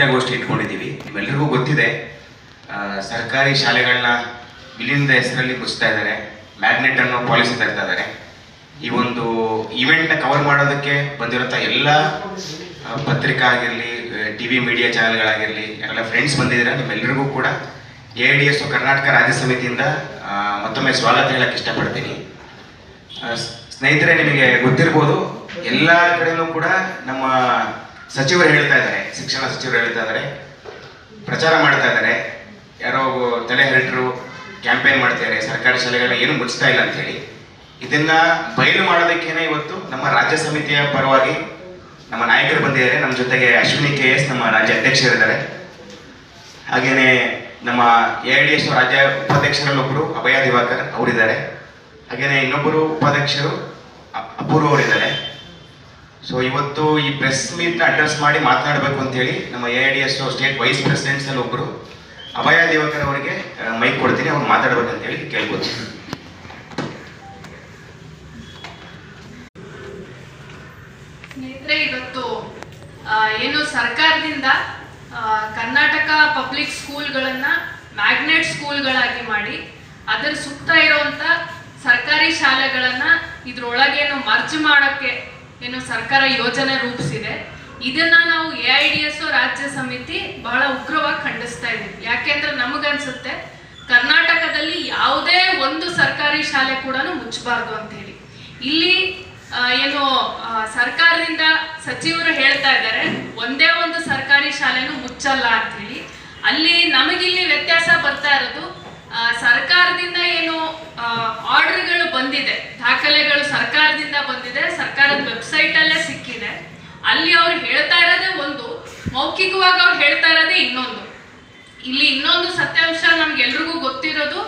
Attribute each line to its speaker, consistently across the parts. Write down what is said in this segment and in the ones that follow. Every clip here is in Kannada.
Speaker 1: ಪತ್ರಿಕಾಗೋಷ್ಠಿ ಇಟ್ಕೊಂಡಿದ್ದೀವಿ. ನಿಮ್ಮೆಲ್ಲರಿಗೂ ಗೊತ್ತಿದೆ ಸರ್ಕಾರಿ ಶಾಲೆಗಳನ್ನ ವಿಲೀನದ ಹೆಸರಲ್ಲಿ ಮುಚ್ತಾ ಇದ್ದಾರೆ. ಮ್ಯಾಗ್ನೆಟ್ ಅನ್ನೋ ಪಾಲಿಸಿ ತರ್ತಾ ಇದ್ದಾರೆ. ಈ ಒಂದು ಇವೆಂಟ್ನ ಕವರ್ ಮಾಡೋದಕ್ಕೆ ಬಂದಿರೋಂಥ ಎಲ್ಲ ಪತ್ರಿಕಾ ಆಗಿರಲಿ ಟಿ ವಿ ಮೀಡಿಯಾ ಚಾನೆಲ್ಗಳಾಗಿರಲಿ ಎಲ್ಲ ಫ್ರೆಂಡ್ಸ್ ಬಂದಿದ್ದೀರಾ? ನಿಮ್ಮೆಲ್ಲರಿಗೂ ಕೂಡ. ಎ ಡಿ ಎಸ್ ಕರ್ನಾಟಕ ರಾಜ್ಯ ಸಮಿತಿಯಿಂದ ಮತ್ತೊಮ್ಮೆ ಸ್ವಾಗತ ಹೇಳಕ್ಕೆ ಇಷ್ಟಪಡ್ತೀನಿ. ಸ್ನೇಹಿತರೆ, ನಿಮಗೆ ಗೊತ್ತಿರ್ಬೋದು, ಎಲ್ಲ ಕಡೆನೂ ಕೂಡ ನಮ್ಮ ಸಚಿವರು ಹೇಳ್ತಾ ಇದ್ದಾರೆ, ಶಿಕ್ಷಣ ಸಚಿವರು ಹೇಳ್ತಾ ಇದ್ದಾರೆ, ಪ್ರಚಾರ ಮಾಡ್ತಾ ಇದ್ದಾರೆ. ಯಾರೋ ತಲೆ ಹರಟರು ಕ್ಯಾಂಪೇನ್ ಮಾಡ್ತಾರೆ ಸರ್ಕಾರಿ ಶಾಲೆಗಳನ್ನ ಏನು ಮುಚ್ತಾ ಇಲ್ಲ ಅಂತ ಹೇಳಿ. ಇದನ್ನ ಬಯಲು ಮಾಡೋದಕ್ಕೇನೆ ಇವತ್ತು ನಮ್ಮ ರಾಜ್ಯ ಸಮಿತಿಯ ಪರವಾಗಿ ನಮ್ಮ ನಾಯಕರು ಬಂದಿದ್ದಾರೆ. ನಮ್ಮ ಜೊತೆಗೆ ಅಶ್ವಿನಿ ಕೆ ಎಸ್ ನಮ್ಮ ರಾಜ್ಯ ಅಧ್ಯಕ್ಷರಿದ್ದಾರೆ. ಹಾಗೇನೆ ನಮ್ಮ ಎ ಡಿ ಎಸ್ ರಾಜ್ಯ ಉಪಾಧ್ಯಕ್ಷರಲ್ಲೊಬ್ಬರು ಅಭಯ ದಿವಾಕರ್ ಅವರಿದ್ದಾರೆ. ಹಾಗೇನೆ ಇನ್ನೊಬ್ಬರು ಉಪಾಧ್ಯಕ್ಷರು ಅಪೂರ್ವ ಅವರಿದ್ದಾರೆ ಸೊ ಇವತ್ತು ಈ ಪ್ರೆಸ್ ಮೀಟ್ನ ಅಡ್ರೆಸ್ ಮಾಡಿ ಮಾತನಾಡಬೇಕು ಅಂತೇಳಿ ನಮ್ಮ A I D S state wise presidents ಅಲ್ಲಿ ಒಬ್ಬರು ಅಭಯ ದೇವಕರ್ ಅವರಿಗೆ ಮೈಕ್ ಕೊಡ್ತೀನಿ, ಅವ್ರು ಮಾತಾಡ್ಬೇಕಂತೇಳಿ ಕೇಳ್ಬೋದು.
Speaker 2: ಸ್ನೇಹಿತರೆ, ಇವತ್ತು ಏನು ಸರ್ಕಾರದಿಂದ ಕರ್ನಾಟಕ ಪಬ್ಲಿಕ್ ಸ್ಕೂಲ್ಗಳನ್ನ ಮ್ಯಾಗ್ನೆಟ್ ಸ್ಕೂಲ್ಗಳಾಗಿ ಮಾಡಿ, ಅದರ ಸುತ್ತ ಇರುವಂತ ಸರ್ಕಾರಿ ಶಾಲೆಗಳನ್ನ ಇದ್ರೊಳಗೇನು ಮರ್ಜ್ ಮಾಡೋಕ್ಕೆ ಏನು ಸರ್ಕಾರ ಯೋಜನೆ ರೂಪಿಸಿದೆ. ಇದನ್ನ ನಾವು ಎ ಐ ಡಿ ಎಸ್ ರಾಜ್ಯ ಸಮಿತಿ ಬಹಳ ಉಗ್ರವಾಗಿ ಖಂಡಿಸ್ತಾ ಇದೀವಿ. ಯಾಕೆಂದ್ರೆ ನಮಗನ್ಸುತ್ತೆ ಕರ್ನಾಟಕದಲ್ಲಿ ಯಾವುದೇ ಒಂದು ಸರ್ಕಾರಿ ಶಾಲೆ ಕೂಡ ಮುಚ್ಚಬಾರ್ದು ಅಂತ ಹೇಳಿ. ಇಲ್ಲಿ ಏನು ಸರ್ಕಾರದಿಂದ ಸಚಿವರು ಹೇಳ್ತಾ ಇದ್ದಾರೆ, ಒಂದೇ ಒಂದು ಸರ್ಕಾರಿ ಶಾಲೆನೂ ಮುಚ್ಚಲ್ಲ ಅಂತ ಹೇಳಿ. ಅಲ್ಲಿ ನಮಗಿಲ್ಲಿ ವ್ಯತ್ಯಾಸ ಬರ್ತಾ ಇರೋದು ಸರ್ಕಾರದಿಂದ ಏನು ಆರ್ಡರ್ಗಳು ಬಂದಿದೆ. ದಾಖಲೆಗಳು ಸರ್ಕಾರದಿಂದ ಬಂದಿದೆ. ಸರ್ಕಾರದ ವೆಬ್ಸೈಟ್ ಅಲ್ಲೇ ಸಿಕ್ಕಿದೆ. ಅಲ್ಲಿ ಅವ್ರು ಹೇಳ್ತಾ ಇರೋದೇ ಒಂದು. ಮೌಖಿಕವಾಗಿ ಅವ್ರು ಹೇಳ್ತಾ ಇರೋದೇ ಇನ್ನೊಂದು. ಇಲ್ಲಿ ಇನ್ನೊಂದು ಸತ್ಯಾಂಶ ನಮ್ಗೆಲ್ರಿಗೂ ಗೊತ್ತಿರೋದು,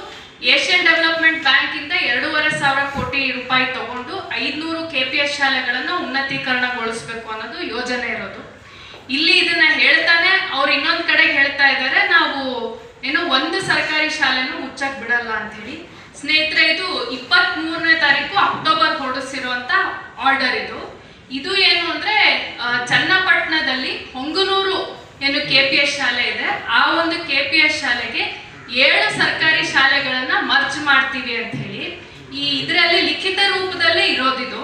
Speaker 2: ಏಷ್ಯನ್ ಡೆವಲಪ್ಮೆಂಟ್ ಬ್ಯಾಂಕ್ ಇಂದ ಎರಡೂವರೆ ಸಾವಿರ ಕೋಟಿ ರೂಪಾಯಿ ತಗೊಂಡು ಐದ್ನೂರು ಕೆ ಪಿ ಎಸ್ ಶಾಲೆಗಳನ್ನು ಉನ್ನತೀಕರಣಗೊಳಿಸ್ಬೇಕು ಅನ್ನೋದು ಯೋಜನೆ ಇರೋದು. ಇಲ್ಲಿ ಇದನ್ನ ಹೇಳ್ತಾನೆ, ಅವ್ರು ಇನ್ನೊಂದ್ ಕಡೆ ಹೇಳ್ತಾ ಇದ್ದಾರೆ, ನಾವು ಏನು ಒಂದು ಸರ್ಕಾರಿ ಶಾಲೆನೂ ಮುಚ್ಚಕ್ ಬಿಡಲ್ಲ ಅಂತ ಹೇಳಿ ಸ್ನೇಹಿತರೆ, ಇದು ಇಪ್ಪತ್ತ್ ಮೂರನೇ ತಾರೀಕು ಅಕ್ಟೋಬರ್ ಹೊರಡಿಸಿರುವಂತ ಆರ್ಡರ್ ಇದು. ಇದು ಏನು ಅಂದ್ರೆ ಚನ್ನಪಟ್ಟಣದಲ್ಲಿ ಹೊಂಗನೂರು ಏನು ಕೆ ಪಿ ಎಸ್ ಶಾಲೆ ಇದೆ. ಆ ಒಂದು ಕೆ ಪಿ ಎಸ್ ಶಾಲೆಗೆ ಏಳು ಸರ್ಕಾರಿ ಶಾಲೆಗಳನ್ನ ಮರ್ಜ್ ಮಾಡ್ತೀವಿ ಅಂತ ಹೇಳಿ ಈ ಇದರಲ್ಲಿ ಲಿಖಿತ ರೂಪದಲ್ಲೇ ಇರೋದಿದು.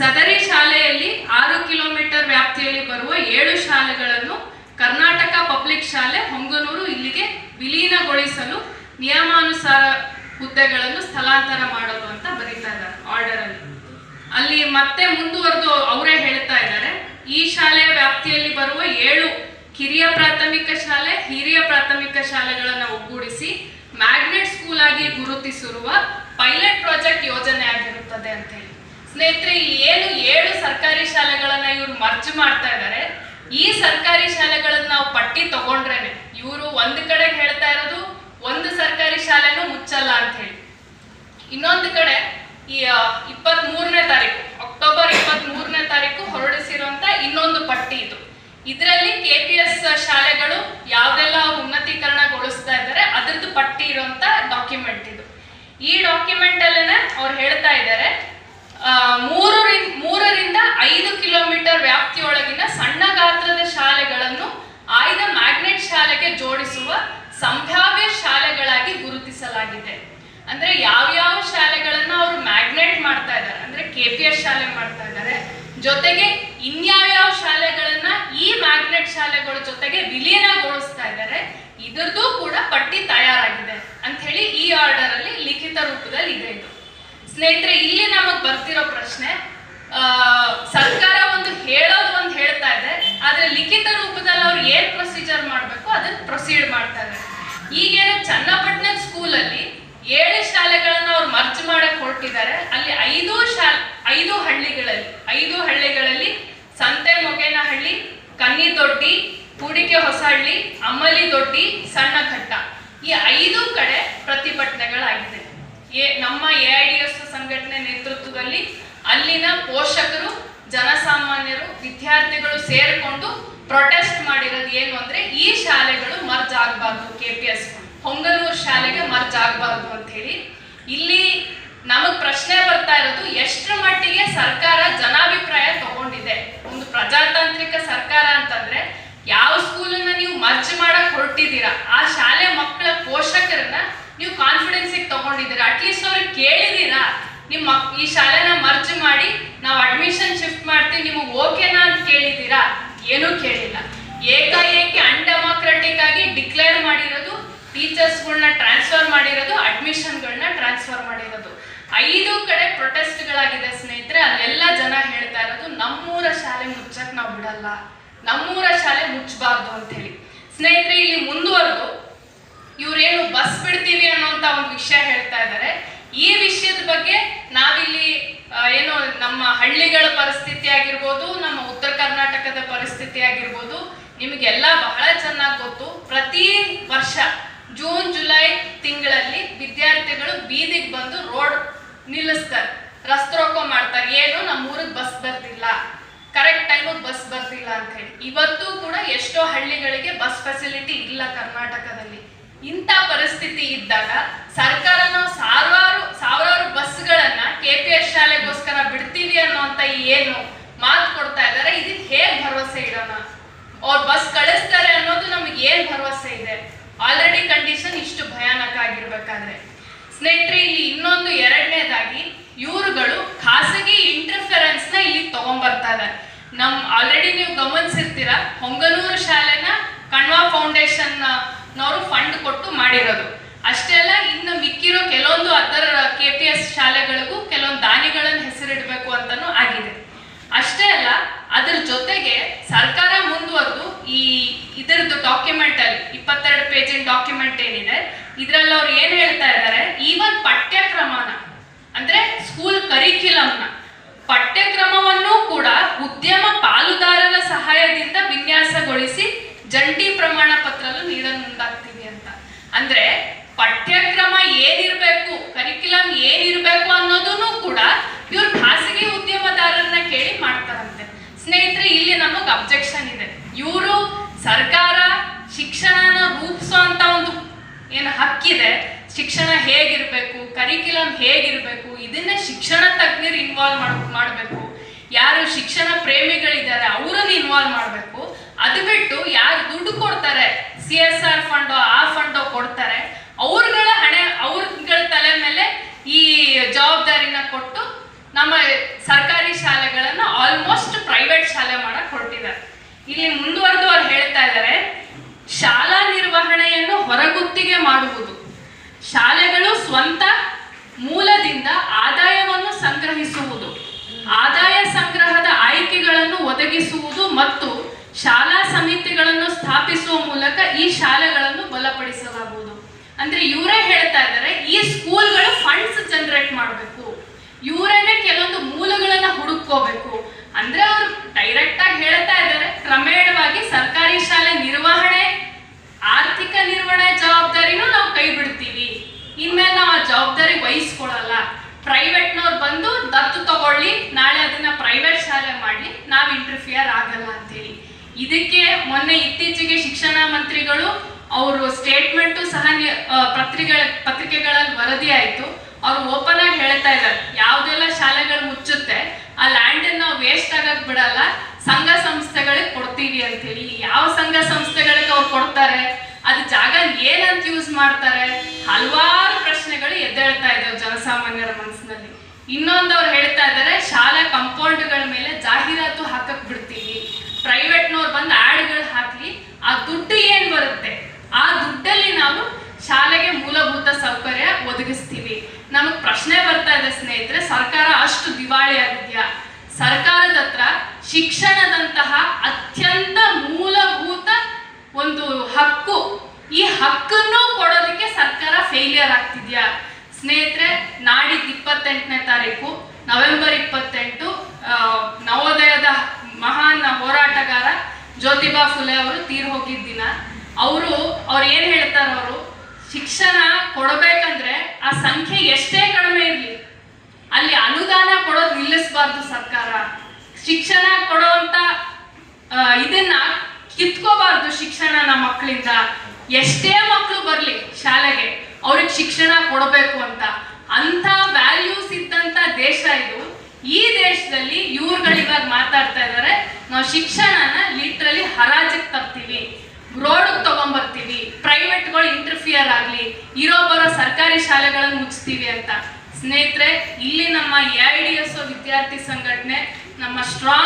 Speaker 2: ಸದರಿ ಶಾಲೆಯಲ್ಲಿ ಆರು ಕಿಲೋಮೀಟರ್ ವ್ಯಾಪ್ತಿಯಲ್ಲಿ ಬರುವ ಏಳು ಶಾಲೆಗಳನ್ನು ಕರ್ನಾಟಕ ಪಬ್ಲಿಕ್ ಶಾಲೆ ಹೊಂಗನೂರು ಇಲ್ಲಿಗೆ ವಿಲೀನಗೊಳಿಸಲು ನಿಯಮಾನುಸಾರ ಹುದ್ದೆಗಳನ್ನು ಸ್ಥಳಾಂತರ ಮಾಡಲು ಅಂತ ಬರೀತಾ ಇದ್ದಾರೆ ಆರ್ಡರ್ ಅಲ್ಲಿ. ಅಲ್ಲಿ ಮತ್ತೆ ಮುಂದುವರೆದು ಅವರೇ ಹೇಳ್ತಾ ಇದ್ದಾರೆ, ಈ ಶಾಲೆಯ ವ್ಯಾಪ್ತಿಯಲ್ಲಿ ಬರುವ ಏಳು ಕಿರಿಯ ಪ್ರಾಥಮಿಕ ಶಾಲೆ, ಹಿರಿಯ ಪ್ರಾಥಮಿಕ ಶಾಲೆಗಳನ್ನು ಒಗ್ಗೂಡಿಸಿ ಮ್ಯಾಗ್ನೆಟ್ ಸ್ಕೂಲ್ ಆಗಿ ಗುರುತಿಸಿರುವ ಪೈಲಟ್ ಪ್ರಾಜೆಕ್ಟ್ ಯೋಜನೆ ಆಗಿರುತ್ತದೆ ಅಂತ ಹೇಳಿ. ಸ್ನೇಹಿತರೆ ಏನು ಏಳು ಸರ್ಕಾರಿ ಶಾಲೆಗಳನ್ನ ಇವರು ಮರ್ಜ್ ಮಾಡ್ತಾ ಇದ್ದಾರೆ ಈ ಸರ್ಕಾರಿ ಶಾಲೆಗಳನ್ನ ನಾವು ಪಟ್ಟಿ ತಗೊಂಡ್ರೇನೆ ಇವರು ಒಂದ್ ಕಡೆ ಹೇಳ್ತಾ ಇರೋದು, ಒಂದು ಸರ್ಕಾರಿ ಶಾಲೆನೂ ಮುಚ್ಚಲ್ಲ ಅಂತ ಹೇಳಿ. ಇನ್ನೊಂದು ಕಡೆ ಈ ಇಪ್ಪತ್ತ್ ಮೂರನೇ ತಾರೀಕು, ಅಕ್ಟೋಬರ್ ಇಪ್ಪತ್ತ್ ಮೂರನೇ ತಾರೀಕು ಹೊರಡಿಸಿರುವಂತ ಇನ್ನೊಂದು ಪಟ್ಟಿ ಇದು. ಇದರಲ್ಲಿ ಕೆ ಪಿ ಎಸ್ ಶಾಲೆಗಳು ಯಾವ್ದೆಲ್ಲ ಉನ್ನತೀಕರಣಗೊಳಿಸ್ತಾ ಇದ್ದಾರೆ, ಅದ್ರದ್ದು ಪಟ್ಟಿ ಇರುವಂತ ಡಾಕ್ಯುಮೆಂಟ್ ಇದು. ಈ ಡಾಕ್ಯುಮೆಂಟ್ ಅಲ್ಲೇನೆ ಅವ್ರು ಹೇಳ್ತಾ ಇದ್ದಾರೆ ಮೂರರಿಂದ ಮೂರರಿಂದ ಐದು ಕಿಲೋಮೀಟರ್ ವ್ಯಾಪ್ತಿಯೊಳಗಿನ ಸಣ್ಣ ಗಾತ್ರದ ಶಾಲೆಗಳನ್ನು ಆಯ್ದ ಮ್ಯಾಗ್ನೆಟ್ ಶಾಲೆಗೆ ಜೋಡಿಸುವ ಸಂಭಾವ್ಯ ಶಾಲೆಗಳಾಗಿ ಗುರುತಿಸಲಾಗಿದೆ. ಅಂದ್ರೆ ಯಾವ್ಯಾವ ಶಾಲೆಗಳನ್ನ ಅವರು ಮ್ಯಾಗ್ನೆಟ್ ಮಾಡ್ತಾ ಇದ್ದಾರೆ. ಅಂದ್ರೆ ಕೆ ಪಿ ಎಸ್ ಶಾಲೆ ಮಾಡ್ತಾ ಇದ್ದಾರೆ. ಜೊತೆಗೆ ಇನ್ಯಾವ್ಯಾವ ಶಾಲೆಗಳನ್ನ ಈ ಮ್ಯಾಗ್ನೆಟ್ ಶಾಲೆಗಳ ಜೊತೆಗೆ ವಿಲೀನಗೊಳಿಸ್ತಾ ಇದ್ದಾರೆ. ಇದ್ರದ್ದು ಕೂಡ ಪಟ್ಟಿ ತಯಾರಾಗಿದೆ. ಅಂತ ಹೇಳಿ ಈ ಆರ್ಡರ್ ಅಲ್ಲಿ ಲಿಖಿತ ರೂಪದಲ್ಲಿ ಇದೆ ಇದು. ಸ್ನೇಹಿತರೆ, ಇಲ್ಲಿ ನಮಗ್ ಬರ್ತಿರೋ ಪ್ರಶ್ನೆ ಸರ್ಕಾರ ಒಂದು ಹೇಳೋದು ಒಂದು ಹೇಳ್ತಾ ಇದೆ, ಆದ್ರೆ ಲಿಖಿತ ರೂಪದಲ್ಲಿ ಅವ್ರು ಏನ್ ಪ್ರೊಸೀಜರ್ ಮಾಡ್ಬೇಕು ಅದನ್ನ ಪ್ರೊಸೀಡ್ ಮಾಡ್ತಾ ಇದ್ದಾರೆ. ಈಗೇನು ಚನ್ನಪಟ್ಟಣ ಸ್ಕೂಲಲ್ಲಿ ಏಳು ಶಾಲೆಗಳನ್ನ ಅವ್ರು ಮರ್ಜ್ ಮಾಡಕ್ ಹೊರಟಿದ್ದಾರೆ. ಅಲ್ಲಿ ಐದು ಶಾಲೆ, ಐದು ಹಳ್ಳಿಗಳಲ್ಲಿ ಐದು ಹಳ್ಳಿಗಳಲ್ಲಿ ಸಂತೆ ಮೊಗೇನಹಳ್ಳಿ, ಕನ್ನಿದೊಡ್ಡಿ ಹೂಡಿಕೆ ಹೊಸಹಳ್ಳಿ ಅಮ್ಮಲಿ ದೊಡ್ಡಿ ಸಣ್ಣ ಘಟ್ಟ ಈ ಐದು ಕಡೆ ಪ್ರತಿಭಟನೆಗಳಾಗಿದೆ. ಎ, ನಮ್ಮ ಎ ಐ ಡಿ ಎಸ್ ಸಂಘಟನೆ ನೇತೃತ್ವದಲ್ಲಿ ಅಲ್ಲಿನ ಪೋಷಕರು, ಜನಸಾಮಾನ್ಯರು, ವಿದ್ಯಾರ್ಥಿಗಳು ಸೇರಿಕೊಂಡು ಪ್ರೊಟೆಸ್ಟ್ ಮಾಡಿರೋದು ಏನು ಅಂದ್ರೆ ಈ ಶಾಲೆಗಳು ಮರ್ಜ್ ಆಗಬಾರ್ದು ಕೆ ಪಿ ಎಸ್ ಹೊಂಗನೂರು ಶಾಲೆಗೆ ಮರ್ಜ್ ಆಗಬಾರ್ದು ಅಂತ ಹೇಳಿ. ಇಲ್ಲಿ ನಮಗ್ ಪ್ರಶ್ನೆ ಬರ್ತಾ ಇರೋದು ಎಷ್ಟರ ಮಟ್ಟಿಗೆ ಸರ್ಕಾರ ಜನಾಭಿಪ್ರಾಯ ತಗೊಂಡಿದೆ? ಒಂದು ಪ್ರಜಾತಾಂತ್ರಿಕ ಸರ್ಕಾರ ಅಂತಂದ್ರೆ ಯಾವ ಸ್ಕೂಲನ್ನ ನೀವು ಹೊರಟಿದ್ದೀರಾ? ಆ ಶಾಲೆ ಮಕ್ಕಳ ಪೋಷಕರನ್ನ ನೀವು ಕಾನ್ಫಿಡೆನ್ಸಿಗೆ ತಗೊಂಡಿದ್ದೀರಾ ಅಟ್ಲೀಸ್ಟ್ ಅವ್ರಿಗೆ ಕೇಳಿದೀರಾ? ನಿಮ್ಮ ಈ ಶಾಲೆನ ಮರ್ಜ್ ಮಾಡಿ ನಾವು ಅಡ್ಮಿಷನ್ ಶಿಫ್ಟ್ ಮಾಡ್ತೀವಿ, ನಿಮಗೆ ಓಕೆನಾ ಅಂತ ಕೇಳಿದ್ದೀರಾ ಏನೂ ಕೇಳಿಲ್ಲ. ಏಕಾಏಕಿ ಅನ್ಡೆಮೋಕ್ರೆಟಿಕ್ ಆಗಿ ಡಿಕ್ಲೇರ್ ಮಾಡಿರೋದು ಟೀಚರ್ಸ್ಗಳನ್ನ ಟ್ರಾನ್ಸ್ಫರ್ ಮಾಡಿರೋದು ಅಡ್ಮಿಷನ್ಗಳನ್ನ ಟ್ರಾನ್ಸ್ಫರ್ ಮಾಡಿರೋದು. ಐದು ಕಡೆ ಪ್ರೊಟೆಸ್ಟ್ಗಳಾಗಿದೆ ಸ್ನೇಹಿತರೆ, ಅಲ್ಲೆಲ್ಲ ಜನ ಹೇಳ್ತಾ ಇರೋದು, ನಮ್ಮೂರ ಶಾಲೆ ಮುಚ್ಚಕ್ಕೆ ನಾವು ಬಿಡಲ್ಲ. ನಮ್ಮೂರ ಶಾಲೆ ಮುಚ್ಚಬಾರ್ದು ಅಂತ ಹೇಳಿ. ಸ್ನೇಹಿತರೆ, ಇಲ್ಲಿ ಮುಂದುವರೆದು ಇವ್ರೇನು ಬಸ್ ಬಿಡ್ತೀವಿ ಅನ್ನೋಂತ ಒಂದು ವಿಷಯ ಹೇಳ್ತಾ ಇದ್ದಾರೆ. ಈ ವಿಷಯದ ಬಗ್ಗೆ ನಾವಿಲ್ಲಿ ಏನು ನಮ್ಮ ಹಳ್ಳಿಗಳ ಪರಿಸ್ಥಿತಿ ಆಗಿರ್ಬೋದು ನಮ್ಮ ಉತ್ತರ ಕರ್ನಾಟಕದ ಪರಿಸ್ಥಿತಿ ಆಗಿರ್ಬೋದು ನಿಮಗೆಲ್ಲ ಬಹಳ ಚೆನ್ನಾಗಿ ಗೊತ್ತು. ಪ್ರತಿ ವರ್ಷ ಜೂನ್, ಜುಲೈ ತಿಂಗಳಲ್ಲಿ ವಿದ್ಯಾರ್ಥಿಗಳು ಬೀದಿಗೆ ಬಂದು ರೋಡ್ ನಿಲ್ಲಿಸ್ತಾರೆ. ರಸ್ತೆ ಮಾಡ್ತಾರೆ. ಏನು? ನಮ್ಮ ಊರಿಗೆ ಬಸ್ ಬರ್ತಿಲ್ಲ ಕರೆಕ್ಟ್ ಟೈಮಿಗೆ ಬಸ್ ಬರ್ತಿಲ್ಲ ಅಂತ ಹೇಳಿ. ಇವತ್ತು ಕೂಡ ಎಷ್ಟೋ ಹಳ್ಳಿಗಳಿಗೆ ಬಸ್ ಫೆಸಿಲಿಟಿ ಇಲ್ಲ ಕರ್ನಾಟಕದಲ್ಲಿ. ಇಂಥ ಪರಿಸ್ಥಿತಿ ಇದ್ದಾಗ ಸರ್ಕಾರ ನಾವು ಸಾವಿರಾರು ಸಾವಿರಾರು ಬಸ್ಗಳನ್ನ ಕೆ ಪಿ ಎಸ್ ಶಾಲೆಗೋಸ್ಕರ ಬಿಡ್ತೀವಿ ಅನ್ನುವಂತ ಏನು ಮಾತು ಕೊಡ್ತಾ ಇದ್ದಾರೆ, ಇದಕ್ಕೆ ಹೇಗ್ ಭರವಸೆ ಇಡೋಣ? ಅವ್ರು ಬಸ್ ಕಳಿಸ್ತಾರೆ ಅನ್ನೋದು ನಮಗೆ ಏನ್ ಭರವಸೆ ಇದೆ? ಆಲ್ರೆಡಿ ಕಂಡೀಷನ್ ಇಷ್ಟು ಭಯಾನಕ ಆಗಿರ್ಬೇಕಾದ್ರೆ. ಸ್ನೇಹಿತರೆ, ಇಲ್ಲಿ ಇನ್ನೊಂದು ಎರಡನೇದಾಗಿ ಇವರುಗಳು ಖಾಸಗಿ ಇಂಟರ್ಫೆರೆನ್ಸ್ನ ಇಲ್ಲಿ ತಗೊಂಡ್ಬರ್ತಾ ಇದ್ದಾರೆ ನಮ್ ಆಲ್ರೆಡಿ ನೀವು ಗಮನಿಸಿರ್ತೀರ, ಹೊಂಗನೂರು ಶಾಲೆನ ಕಣ್ವಾ ಫೌಂಡೇಶನ್ ನವರು ಫಂಡ್ ಕೊಟ್ಟು ಮಾಡಿರೋದು. ಅಷ್ಟೇ ಅಲ್ಲ ಇನ್ನು ಮಿಕ್ಕಿರೋ ಕೆಲವೊಂದು ಅದರ ಕೆ ಪಿ ಎಸ್ ಶಾಲೆಗಳಿಗೂ ಕೆಲವೊಂದು ದಾನಿಗಳನ್ನು ಹೆಸರಿಡಬೇಕು ಅಂತಲೂ ಆಗಿದೆ. ಅಷ್ಟೇ ಅಲ್ಲ, ಅದರ ಜೊತೆಗೆ ಸರ್ಕಾರ ಮುಂದುವರೆದು ಈ ಇದರದ್ದು ಡಾಕ್ಯುಮೆಂಟ್ ಅಲ್ಲಿ, ಇಪ್ಪತ್ತೆರಡು ಪೇಜಿನ ಡಾಕ್ಯುಮೆಂಟ್ ಏನಿದೆ, ಇದರಲ್ಲಿ ಅವ್ರು ಏನು ಹೇಳ್ತಾ ಇದ್ದಾರೆ, ಈವನ್ ಪಠ್ಯಕ್ರಮನ, ಅಂದ್ರೆ ಸ್ಕೂಲ್ ಕರಿಕ್ಯುಲಮ್ನ ಪಠ್ಯಕ್ರಮವನ್ನು ಕೂಡ ಉದ್ಯಮ ಪಾಲುದಾರರ ಸಹಾಯದಿಂದ ವಿನ್ಯಾಸಗೊಳಿಸಿ ಜಂಟಿ ಪ್ರಮಾಣ ಪತ್ರಲು ನೀಡಲು ಮುಂದಾಗ್ತೀವಿ ಅಂತ ಅಂದ್ರೆ ಪಠ್ಯಕ್ರಮ ಏನಿರ್ಬೇಕು ಕರಿಕ್ಯುಲಮ್ ಏನಿರ್ಬೇಕು ಅನ್ನೋದನ್ನು ಕೂಡ ಇವ್ರು ಖಾಸಗಿ ಉದ್ಯಮದಾರರನ್ನ ಕೇಳಿ ಮಾಡ್ತಾರಂತೆ ಸ್ನೇಹಿತರೆ ಇಲ್ಲಿ ನಮಗ್ ಅಬ್ಜೆಕ್ಷನ್ ಇದೆ ಇವರು ಸರ್ಕಾರ ಶಿಕ್ಷಣನ ರೂಪಿಸೋ ಅಂತ ಒಂದು ಏನು ಹಕ್ಕಿದೆ, ಶಿಕ್ಷಣ ಹೇಗಿರ್ಬೇಕು ಕರಿಕ್ಯುಲಮ್ ಹೇಗಿರಬೇಕು, ಇದನ್ನ ಶಿಕ್ಷಣ ತಜ್ಞರು ಇನ್ವಾಲ್ವ್ ಮಾಡ್, ಮಾಡಬೇಕು. ಯಾರು ಶಿಕ್ಷಣ ಪ್ರೇಮಿಗಳಿದ್ದಾರೆ, ಅವರನ್ನು ಇನ್ವಾಲ್ವ್ ಮಾಡಬೇಕು. ಅದು ಬಿಟ್ಟು ಯಾರು ದುಡ್ಡು ಕೊಡ್ತಾರೆ ಸಿ ಎಸ್ ಆರ್ ಫಂಡೋ ಆ ಫಂಡೋ ಕೊಡ್ತಾರೆ, ಅವ್ರಗಳ ಹಣೆ, ಅವ್ರಗಳ ತಲೆ ಮೇಲೆ ಈ ಜವಾಬ್ದಾರಿನ ಕೊಟ್ಟು ನಮ್ಮ ಸರ್ಕಾರಿ ಶಾಲೆಗಳನ್ನು ಆಲ್ಮೋಸ್ಟ್ ಪ್ರೈವೇಟ್ ಶಾಲೆ ಮಾಡಕ್ಕೆ ಹೊರಟಿದ್ದಾರೆ. ಇಲ್ಲಿ ಮುಂದುವರೆದು ಅವ್ರು ಹೇಳ್ತಾ ಇದ್ದಾರೆ ಶಾಲಾ ನಿರ್ವಹಣೆಯನ್ನು ಹೊರಗುತ್ತಿಗೆ ಮಾಡುವುದು. ಶಾಲೆಗಳು ಸ್ವಂತ ಮೂಲದಿಂದ ಆದಾಯವನ್ನು ಸಂಗ್ರಹಿಸುವುದು. ಆದಾಯ ಸಂಗ್ರಹದ ಆಯ್ಕೆಗಳನ್ನು ಒದಗಿಸುವುದು ಮತ್ತು ಶಾಲಾ ಸಮಿತಿಗಳನ್ನು ಸ್ಥಾಪಿಸುವ ಮೂಲಕ ಈ ಶಾಲೆಗಳನ್ನು ಬಲಪಡಿಸಲಾಗುವುದು. ಅಂದ್ರೆ ಇವರೇ ಹೇಳ್ತಾ ಇದ್ದಾರೆ ಈ ಸ್ಕೂಲ್ಗಳು ಫಂಡ್ಸ್ ಜನರೇಟ್ ಮಾಡಬೇಕು. ಇವರೇನೆ ಕೆಲವೊಂದು ಮೂಲಗಳನ್ನ ಹುಡುಕೋಬೇಕು ಅಂದ್ರೆ ಅವರು ಡೈರೆಕ್ಟ್ ಆಗಿ ಹೇಳ್ತಾ ಇದ್ದಾರೆ, ಕ್ರಮೇಣವಾಗಿ ಸರ್ಕಾರಿ ಶಾಲೆ ನಿರ್ವಹಣೆ, ಆರ್ಥಿಕ ನಿರ್ವಹಣೆ ಜವಾಬ್ದಾರಿನೂ ನಾವು ಕೈ ಬಿಡ್ತೀವಿ. ಇನ್ಮೇಲೆ ನಾವು ಆ ಜವಾಬ್ದಾರಿ ವಹಿಸ್ಕೊಳಲ್ಲ. ಪ್ರೈವೇಟ್ನವ್ರು ಬಂದು ದತ್ತು ತಗೊಳ್ಳಿ, ನಾಳೆ ಅದನ್ನ ಪ್ರೈವೇಟ್ ಶಾಲೆ ಮಾಡಿ ನಾವು ಇಂಟರ್ಫಿಯರ್ ಆಗಲ್ಲ ಅಂತೇಳಿ. ಇದಕ್ಕೆ ಮೊನ್ನೆ ಇತ್ತೀಚೆಗೆ ಶಿಕ್ಷಣ ಮಂತ್ರಿಗಳು ಅವರು ಸ್ಟೇಟ್ಮೆಂಟು ಸಹ ಪತ್ರಿಕೆಗಳ ಪತ್ರಿಕೆಗಳಲ್ಲಿ ವರದಿ ಆಯ್ತು ಅವ್ರು ಓಪನ್ ಆಗಿ ಹೇಳ್ತಾ ಇದ್ದಾರೆ ಯಾವ್ದೆಲ್ಲ ಶಾಲೆಗಳು ಮುಚ್ಚುತ್ತೆ ಆ ಲ್ಯಾಂಡ್ ನಾವು ವೇಸ್ಟ್ ಆಗಕ್ ಬಿಡಲ್ಲ ಸಂಘ ಸಂಸ್ಥೆಗಳಿಗೆ ಕೊಡ್ತೀವಿ ಅಂತೇಳಿ ಯಾವ ಸಂಘ ಸಂಸ್ಥೆಗಳಿಗೆ ಅವ್ರು ಕೊಡ್ತಾರೆ ಅದು ಜಾಗ ಏನಂತ ಯೂಸ್ ಮಾಡ್ತಾರೆ? ಹಲವಾರು ಪ್ರಶ್ನೆಗಳು ಎದ್ದೇಳ್ತಾ ಇದ್ದಾವೆ ಜನಸಾಮಾನ್ಯರ ಮನಸ್ಸಿನಲ್ಲಿ. ಇನ್ನೊಂದು ಅವ್ರು ಹೇಳ್ತಾ ಇದ್ದಾರೆ, ಶಾಲಾ ಕಂಪೌಂಡ್ಗಳ ಮೇಲೆ ಜಾಹೀರಾತು ಹಾಕಕ್ ಬಿಡ್ತೀವಿ ಪ್ರೈವೇಟ್ನವ್ರು ಬಂದು ಆಡ್ಗಳು ಹಾಕ್ಲಿ. ಆ ದುಡ್ಡು ಏನ್ ಬರುತ್ತೆ? ಆ ದುಡ್ಡಲ್ಲಿ ನಾವು ಶಾಲೆಗೆ ಮೂಲಭೂತ ಸೌಕರ್ಯ ಒದಗಿಸ್ತೀವಿ. ನಮಗ್ ಪ್ರಶ್ನೆ ಬರ್ತಾ ಇದೆ ಸ್ನೇಹಿತರೆ, ಸರ್ಕಾರ ಅಷ್ಟು ದಿವಾಳಿ ಆಗಿದ್ಯಾ? ಸರ್ಕಾರದ ಹತ್ರ ಶಿಕ್ಷಣದಂತಹ ಅತ್ಯಂತ ಈ ಹಕ್ಕನ್ನು ಕೊಡೋದಕ್ಕೆ ಸರ್ಕಾರ ಫೇಲಿಯರ್ ಆಗ್ತಿದ್ಯಾ? ಸ್ನೇಹಿತರೆ, ನಾಡಿದ್ದು ಇಪ್ಪತ್ತೆಂಟನೇ ತಾರೀಕು, ನವೆಂಬರ್ ಇಪ್ಪತ್ತೆಂಟು ನವೋದಯದ ಮಹಾನ್ ಹೋರಾಟಗಾರ ಜ್ಯೋತಿಬಾ ಫುಲೆ ಅವರು ತೀರ್ ಹೋಗಿದ್ದ ದಿನ. ಅವರು, ಅವ್ರು ಏನ್ ಹೇಳ್ತಾರೆ ಅವರು, ಶಿಕ್ಷಣ ಕೊಡಬೇಕಂದ್ರೆ ಆ ಸಂಖ್ಯೆ ಎಷ್ಟೇ ಕಡಿಮೆ ಇರಲಿ, ಅಲ್ಲಿ ಅನುದಾನ ಕೊಡೋದು ನಿಲ್ಲಿಸಬಾರ್ದು ಸರ್ಕಾರ. ಶಿಕ್ಷಣ ಕೊಡುವಂತ ಇದನ್ನ ಇದನ್ನ ಕಿತ್ಕೋಬಾರ್ದು ಶಿಕ್ಷಣನ ಮಕ್ಕಳಿಂದ. ಎಷ್ಟೇ ಮಕ್ಕಳು ಬರಲಿ ಶಾಲೆಗೆ, ಅವ್ರಿಗೆ ಶಿಕ್ಷಣ ಕೊಡಬೇಕು ಅಂತ ಅಂತ ವ್ಯಾಲ್ಯೂಸ್ ಇದ್ದಂತ ದೇಶ ಇದು. ಈ ದೇಶದಲ್ಲಿ ಇವಾಗ ಮಾತಾಡ್ತಾ ಇದ್ದಾರೆ ನಾವು ಶಿಕ್ಷಣನ ಲಿಟ್ರಲಿ ಹರಾಜಿಗೆ ತರ್ತೀವಿ. ರೋಡಿಗೆ ತಗೊಂಬರ್ತೀವಿ. ಪ್ರೈವೇಟ್ಗಳು ಇಂಟರ್ಫಿಯರ್ ಆಗಲಿ. ಇರೋ ಬರೋ ಸರ್ಕಾರಿ ಶಾಲೆಗಳನ್ನು ಮುಚ್ತೀವಿ ಅಂತ. ಸ್ನೇಹಿತರೆ, ಇಲ್ಲಿ ನಮ್ಮ ಎ ವಿದ್ಯಾರ್ಥಿ ಸಂಘಟನೆ ನಮ್ಮ ಸ್ಟ್ರಾಂಗ್